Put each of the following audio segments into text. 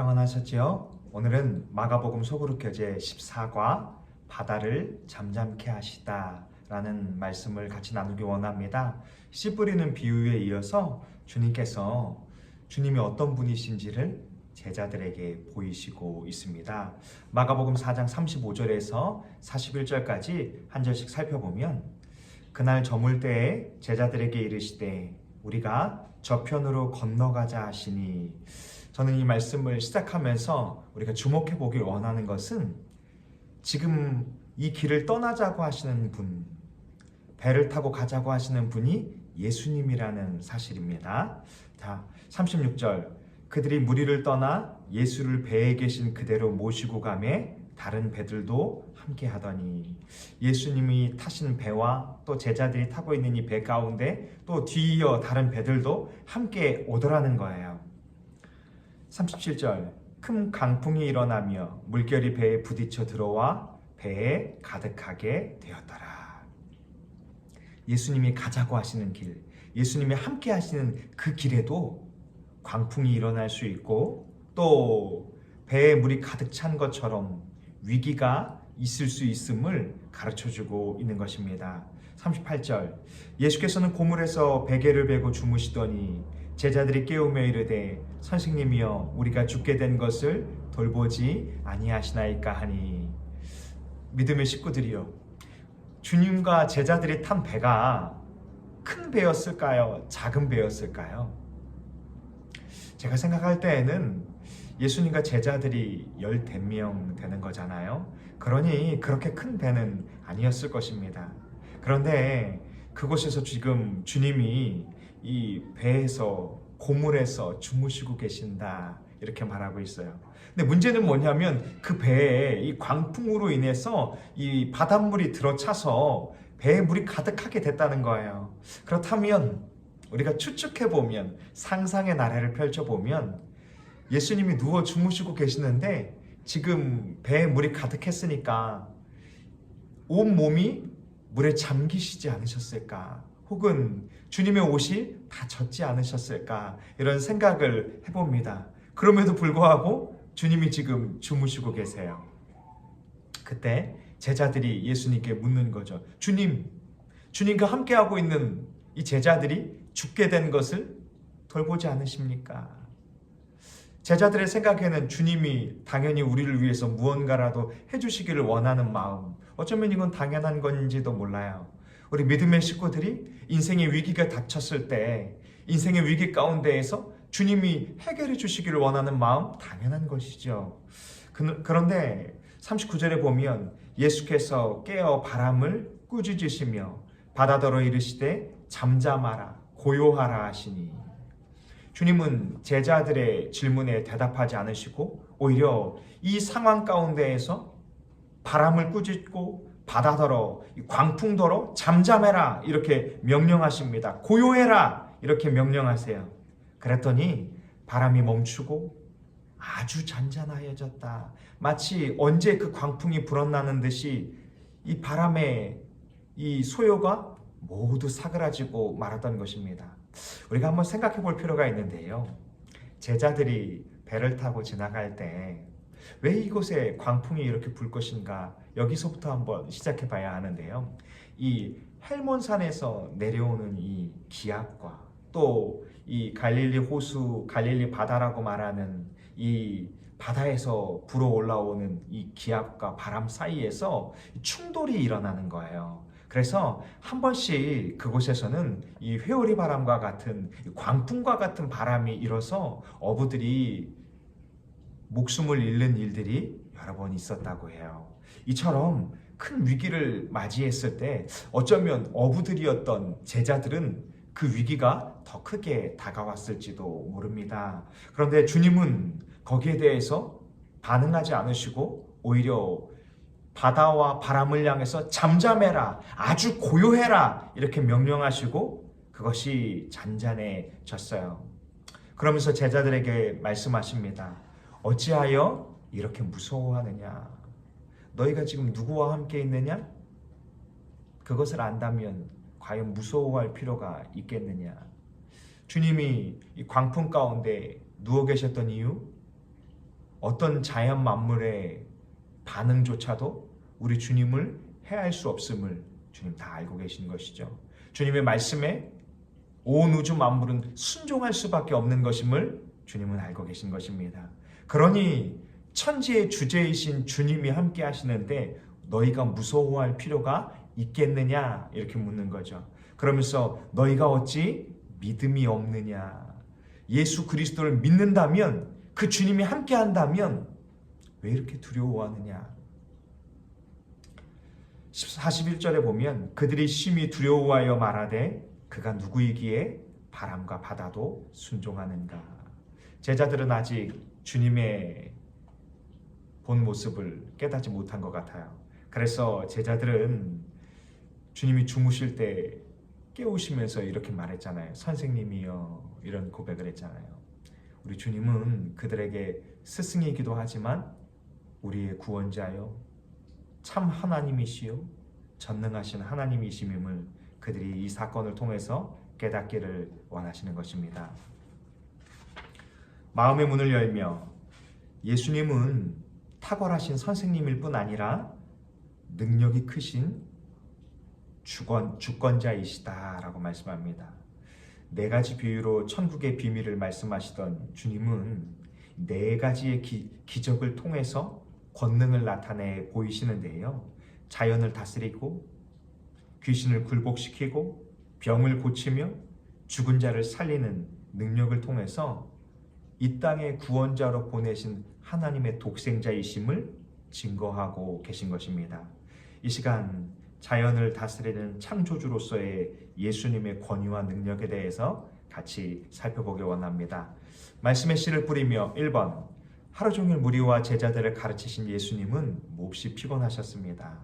평안하셨지요? 오늘은 마가복음 소그룹교재 14과 바다를 잠잠케 하시다 라는 말씀을 같이 나누기 원합니다. 씨 뿌리는 비유에 이어서 주님께서 주님이 어떤 분이신지를 제자들에게 보이시고 있습니다. 마가복음 4장 35절에서 41절까지 한 절씩 살펴보면 그날 저물 때에 제자들에게 이르시되 우리가 저편으로 건너가자 하시니 저는 이 말씀을 시작하면서 우리가 주목해 보길 원하는 것은 지금 이 길을 떠나자고 하시는 분, 배를 타고 가자고 하시는 분이 예수님이라는 사실입니다. 자, 36절. 그들이 무리를 떠나 예수를 배에 계신 그대로 모시고 가매 다른 배들도 함께 하더니 예수님이 타신 배와 또 제자들이 타고 있는 이 배 가운데 또 뒤이어 다른 배들도 함께 오더라는 거예요. 37절 큰 강풍이 일어나며 물결이 배에 부딪혀 들어와 배에 가득하게 되었더라. 예수님이 가자고 하시는 길, 예수님이 함께 하시는 그 길에도 광풍이 일어날 수 있고 또 배에 물이 가득 찬 것처럼 위기가 있을 수 있음을 가르쳐 주고 있는 것입니다. 38절 예수께서는 고물에서 베개를 베고 주무시더니 제자들이 깨우며 이르되 선생님이여 우리가 죽게 된 것을 돌보지 아니하시나이까 하니 믿음의 식구들이여 주님과 제자들이 탄 배가 큰 배였을까요? 작은 배였을까요? 제가 생각할 때에는 예수님과 제자들이 열댓명 되는 거잖아요. 그러니 그렇게 큰 배는 아니었을 것입니다. 그런데 그곳에서 지금 주님이 이 배에서 고물에서 주무시고 계신다 이렇게 말하고 있어요. 근데 문제는 뭐냐면 그 배에 이 광풍으로 인해서 이 바닷물이 들어차서 배에 물이 가득하게 됐다는 거예요. 그렇다면 우리가 추측해 보면 상상의 나래를 펼쳐 보면 예수님이 누워 주무시고 계시는데 지금 배에 물이 가득했으니까 온 몸이 물에 잠기시지 않으셨을까? 혹은 주님의 옷이 다 젖지 않으셨을까? 이런 생각을 해봅니다. 그럼에도 불구하고 주님이 지금 주무시고 계세요. 그때 제자들이 예수님께 묻는 거죠. 주님, 주님과 함께하고 있는 이 제자들이 죽게 된 것을 돌보지 않으십니까? 제자들의 생각에는 주님이 당연히 우리를 위해서 무언가라도 해주시기를 원하는 마음, 어쩌면 이건 당연한 건지도 몰라요. 우리 믿음의 식구들이 인생의 위기가 닥쳤을 때, 인생의 위기 가운데에서 주님이 해결해 주시기를 원하는 마음, 당연한 것이죠. 그, 그런데 39절에 보면 예수께서 깨어 바람을 꾸짖으시며 바다더러 이르시되 잠잠하라 고요하라 하시니 주님은 제자들의 질문에 대답하지 않으시고 오히려 이 상황 가운데에서 바람을 꾸짖고 바다더러 광풍더러 잠잠해라 이렇게 명령하십니다. 고요해라 이렇게 명령하세요. 그랬더니 바람이 멈추고 아주 잔잔하여졌다. 마치 언제 그 광풍이 불어나는 듯이 이 바람의 이 소요가 모두 사그라지고 말았던 것입니다. 우리가 한번 생각해 볼 필요가 있는데요. 제자들이 배를 타고 지나갈 때 왜 이곳에 광풍이 이렇게 불 것인가 여기서부터 한번 시작해 봐야 하는데요. 이 헬몬산에서 내려오는 이 기압과 또 이 갈릴리 호수, 갈릴리 바다라고 말하는 이 바다에서 불어 올라오는 이 기압과 바람 사이에서 충돌이 일어나는 거예요. 그래서 한 번씩 그곳에서는 이 회오리 바람과 같은 광풍과 같은 바람이 일어서 어부들이 목숨을 잃는 일들이 여러 번 있었다고 해요. 이처럼 큰 위기를 맞이했을 때 어쩌면 어부들이었던 제자들은 그 위기가 더 크게 다가왔을지도 모릅니다. 그런데 주님은 거기에 대해서 반응하지 않으시고 오히려 바다와 바람을 향해서 잠잠해라, 아주 고요해라 이렇게 명령하시고 그것이 잔잔해졌어요. 그러면서 제자들에게 말씀하십니다. 어찌하여 이렇게 무서워하느냐? 너희가 지금 누구와 함께 있느냐? 그것을 안다면 과연 무서워할 필요가 있겠느냐? 주님이 이 광풍 가운데 누워 계셨던 이유? 어떤 자연 만물의 반응조차도 우리 주님을 해할 수 없음을 주님 다 알고 계신 것이죠. 주님의 말씀에 온 우주 만물은 순종할 수밖에 없는 것임을 주님은 알고 계신 것입니다. 그러니 천지의 주제이신 주님이 함께 하시는데 너희가 무서워할 필요가 있겠느냐 이렇게 묻는 거죠. 그러면서 너희가 어찌 믿음이 없느냐. 예수 그리스도를 믿는다면 그 주님이 함께 한다면 왜 이렇게 두려워하느냐. 41절에 보면 그들이 심히 두려워하여 말하되 그가 누구이기에 바람과 바다도 순종하는가. 제자들은 아직 주님의 본 모습을 깨닫지 못한 것 같아요. 그래서 제자들은 주님이 주무실 때 깨우시면서 이렇게 말했잖아요. 선생님이여 이런 고백을 했잖아요. 우리 주님은 그들에게 스승이기도 하지만 우리의 구원자요 참 하나님이시요 전능하신 하나님이심임을 그들이 이 사건을 통해서 깨닫기를 원하시는 것입니다. 마음의 문을 열며 예수님은 탁월하신 선생님일 뿐 아니라 능력이 크신 주권, 주권자이시다라고 말씀합니다. 네 가지 비유로 천국의 비밀을 말씀하시던 주님은 네 가지의 기, 기적을 통해서 권능을 나타내 보이시는데요. 자연을 다스리고 귀신을 굴복시키고 병을 고치며 죽은 자를 살리는 능력을 통해서 이 땅의 구원자로 보내신 하나님의 독생자이심을 증거하고 계신 것입니다. 이 시간 자연을 다스리는 창조주로서의 예수님의 권위와 능력에 대해서 같이 살펴보기 원합니다. 말씀의 씨를 뿌리며 1번 하루 종일 무리와 제자들을 가르치신 예수님은 몹시 피곤하셨습니다.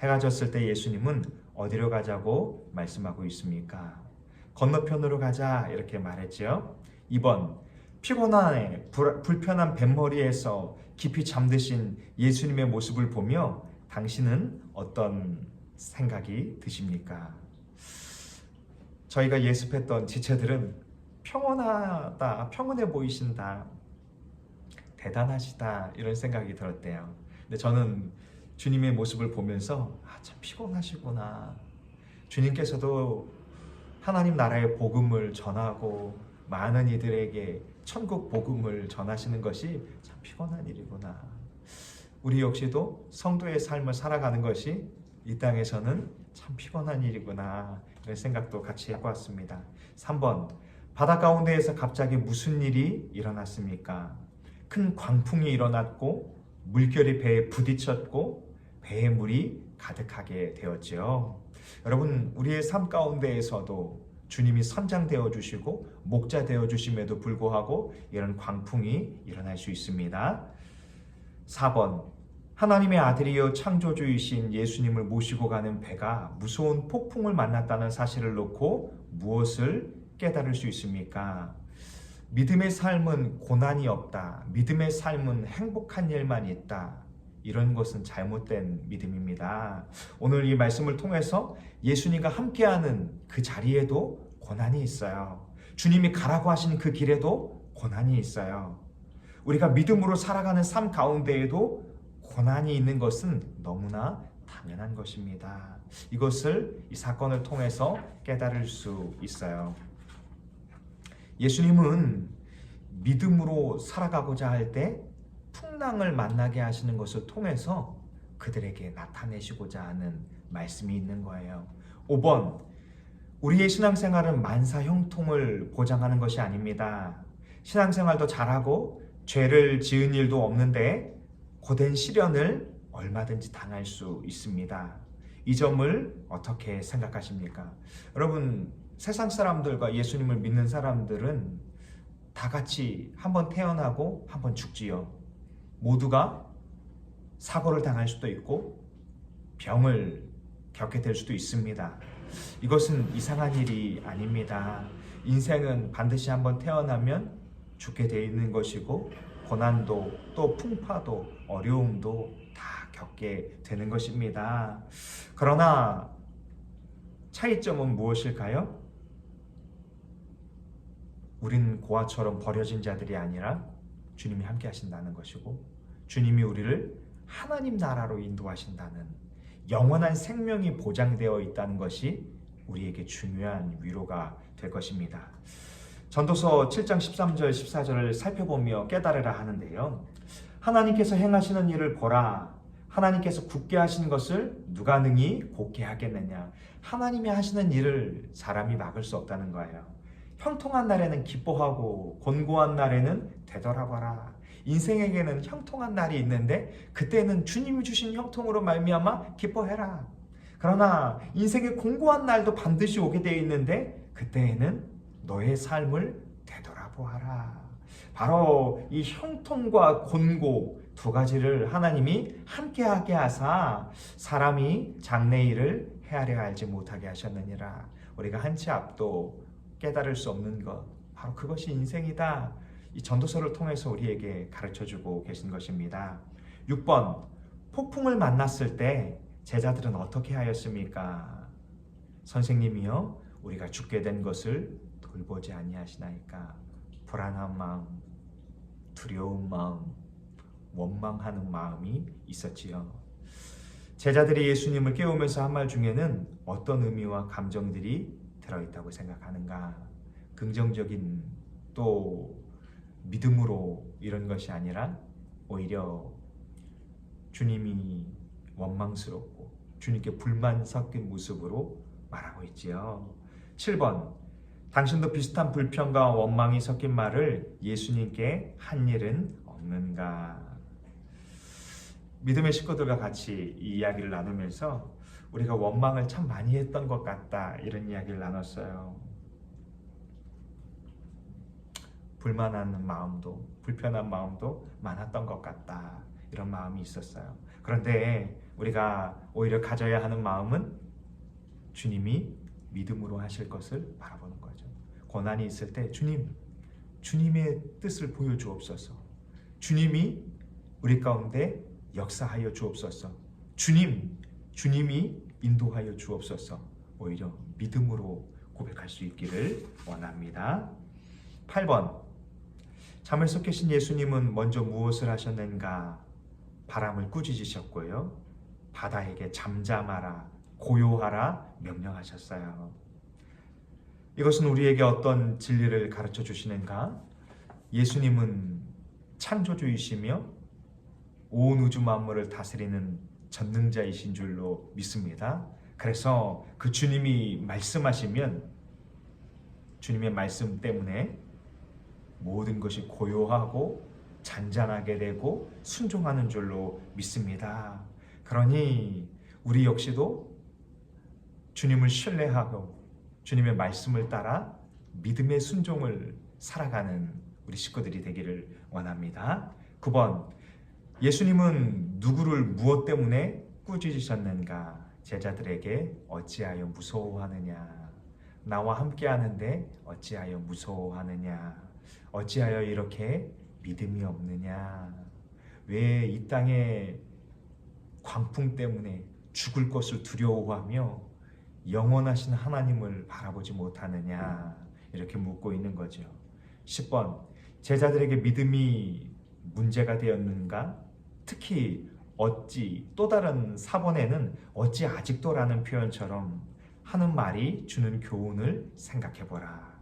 해가 졌을 때 예수님은 어디로 가자고 말씀하고 있습니까? 건너편으로 가자 이렇게 말했죠. 2번 피곤한 불편한 뱃머리에서 깊이 잠드신 예수님의 모습을 보며 당신은 어떤 생각이 드십니까? 저희가 예습했던 지체들은 평온하다, 평온해 보이신다, 대단하시다 이런 생각이 들었대요. 근데 저는 주님의 모습을 보면서 아, 참 피곤하시구나. 주님께서도 하나님 나라의 복음을 전하고 많은 이들에게 천국 복음을 전하시는 것이 참 피곤한 일이구나. 우리 역시도 성도의 삶을 살아가는 것이 이 땅에서는 참 피곤한 일이구나. 이런 생각도 같이 해보았습니다. 3번. 바다 가운데에서 갑자기 무슨 일이 일어났습니까? 큰 광풍이 일어났고 물결이 배에 부딪혔고 배에 물이 가득하게 되었지요. 여러분, 우리의 삶 가운데에서도 주님이 선장 되어 주시고 목자 되어 주심에도 불구하고 이런 광풍이 일어날 수 있습니다. 4번 하나님의 아들이여 창조주이신 예수님을 모시고 가는 배가 무서운 폭풍을 만났다는 사실을 놓고 무엇을 깨달을 수 있습니까? 믿음의 삶은 고난이 없다. 믿음의 삶은 행복한 일만 있다. 이런 것은 잘못된 믿음입니다. 오늘 이 말씀을 통해서 예수님과 함께하는 그 자리에도 고난이 있어요. 주님이 가라고 하신 그 길에도 고난이 있어요. 우리가 믿음으로 살아가는 삶 가운데에도 고난이 있는 것은 너무나 당연한 것입니다. 이것을 이 사건을 통해서 깨달을 수 있어요. 예수님은 믿음으로 살아가고자 할 때 풍랑을 만나게 하시는 것을 통해서 그들에게 나타내시고자 하는 말씀이 있는 거예요. 5번 우리의 신앙생활은 만사 형통을 보장하는 것이 아닙니다. 신앙생활도 잘하고 죄를 지은 일도 없는데 고된 시련을 얼마든지 당할 수 있습니다. 이 점을 어떻게 생각하십니까? 여러분, 세상 사람들과 예수님을 믿는 사람들은 다 같이 한번 태어나고 한번 죽지요. 모두가 사고를 당할 수도 있고 병을 겪게 될 수도 있습니다. 이것은 이상한 일이 아닙니다. 인생은 반드시 한번 태어나면 죽게 돼 있는 것이고 고난도 또 풍파도 어려움도 다 겪게 되는 것입니다. 그러나 차이점은 무엇일까요? 우린 고아처럼 버려진 자들이 아니라 주님이 함께 하신다는 것이고 주님이 우리를 하나님 나라로 인도하신다는 영원한 생명이 보장되어 있다는 것이 우리에게 중요한 위로가 될 것입니다. 전도서 7장 13절 14절을 살펴보며 깨달으라 하는데요. 하나님께서 행하시는 일을 보라. 하나님께서 굳게 하신 것을 누가 능히 곧게 하겠느냐. 하나님이 하시는 일을 사람이 막을 수 없다는 거예요. 형통한 날에는 기뻐하고 곤고한 날에는 되돌아봐라. 인생에게는 형통한 날이 있는데 그때는 주님이 주신 형통으로 말미암아 기뻐해라. 그러나 인생의 공고한 날도 반드시 오게 되어 있는데 그때에는 너의 삶을 되돌아보아라. 바로 이 형통과 곤고 두 가지를 하나님이 함께하게 하사 사람이 장래일을 헤아려 알지 못하게 하셨느니라. 우리가 한치 앞도 깨달을 수 없는 것 바로 그것이 인생이다. 이 전도서를 통해서 우리에게 가르쳐 주고 계신 것입니다. 6번 폭풍을 만났을 때 제자들은 어떻게 하였습니까? 선생님이요 우리가 죽게 된 것을 돌보지 아니하시나이까 불안한 마음, 두려운 마음, 원망하는 마음이 있었지요. 제자들이 예수님을 깨우면서 한 말 중에는 어떤 의미와 감정들이 들어있다고 생각하는가? 긍정적인 또 믿음으로 이런 것이 아니라 오히려 주님이 원망스럽고 주님께 불만 섞인 모습으로 말하고 있지요. 7번 당신도 비슷한 불평과 원망이 섞인 말을 예수님께 한 일은 없는가? 믿음의 식구들과 같이 이 이야기를 나누면서 우리가 원망을 참 많이 했던 것 같다 이런 이야기를 나눴어요. 불만한 마음도 불편한 마음도 많았던 것 같다 이런 마음이 있었어요. 그런데 우리가 오히려 가져야 하는 마음은 주님이 믿음으로 하실 것을 바라보는 거죠. 고난이 있을 때 주님, 주님의 뜻을 보여주옵소서. 주님이 우리 가운데 역사하여 주옵소서. 주님, 주님이 인도하여 주옵소서. 오히려 믿음으로 고백할 수 있기를 원합니다. 8번. 잠을 속 계신 예수님은 먼저 무엇을 하셨는가? 바람을 꾸짖으셨고요. 바다에게 잠잠하라, 고요하라 명령하셨어요. 이것은 우리에게 어떤 진리를 가르쳐 주시는가? 예수님은 창조주이시며 온 우주 만물을 다스리는 전능자이신 줄로 믿습니다. 그래서 그 주님이 말씀하시면 주님의 말씀 때문에 모든 것이 고요하고 잔잔하게 되고 순종하는 줄로 믿습니다. 그러니 우리 역시도 주님을 신뢰하고 주님의 말씀을 따라 믿음의 순종을 살아가는 우리 식구들이 되기를 원합니다. 9번 예수님은 누구를 무엇 때문에 꾸짖으셨는가? 제자들에게 어찌하여 무서워하느냐? 나와 함께 하는데 어찌하여 무서워하느냐? 어찌하여 이렇게 믿음이 없느냐? 왜 이 땅에 광풍 때문에 죽을 것을 두려워하며 영원하신 하나님을 바라보지 못하느냐? 이렇게 묻고 있는 거죠. 10번 제자들에게 믿음이 문제가 되었는가? 특히 어찌 또 다른 4번에는 어찌 아직도라는 표현처럼 하는 말이 주는 교훈을 생각해 보라.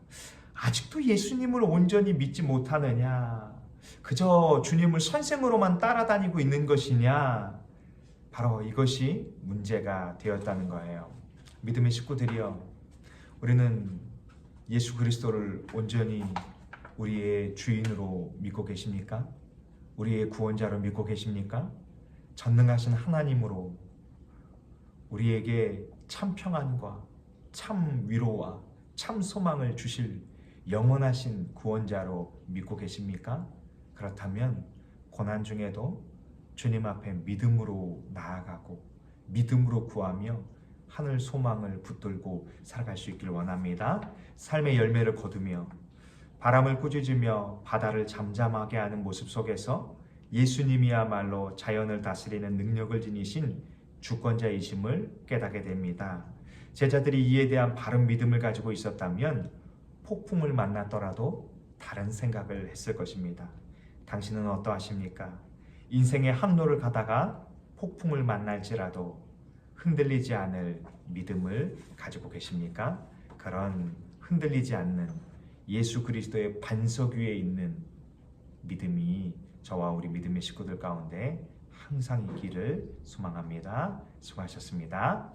아직도 예수님을 온전히 믿지 못하느냐? 그저 주님을 선생으로만 따라다니고 있는 것이냐? 바로 이것이 문제가 되었다는 거예요. 믿음의 식구들이여, 우리는 예수 그리스도를 온전히 우리의 주인으로 믿고 계십니까? 우리의 구원자로 믿고 계십니까? 전능하신 하나님으로 우리에게 참 평안과 참 위로와 참 소망을 주실 영원하신 구원자로 믿고 계십니까? 그렇다면 고난 중에도 주님 앞에 믿음으로 나아가고 믿음으로 구하며 하늘 소망을 붙들고 살아갈 수 있길 원합니다. 삶의 열매를 거두며 바람을 꾸짖으며 바다를 잠잠하게 하는 모습 속에서 예수님이야말로 자연을 다스리는 능력을 지니신 주권자이심을 깨닫게 됩니다. 제자들이 이에 대한 바른 믿음을 가지고 있었다면 폭풍을 만났더라도 다른 생각을 했을 것입니다. 당신은 어떠하십니까? 인생의 항로를 가다가 폭풍을 만날지라도 흔들리지 않을 믿음을 가지고 계십니까? 그런 흔들리지 않는 예수 그리스도의 반석 위에 있는 믿음이 저와 우리 믿음의 식구들 가운데 항상 있기를 소망합니다. 수고하셨습니다.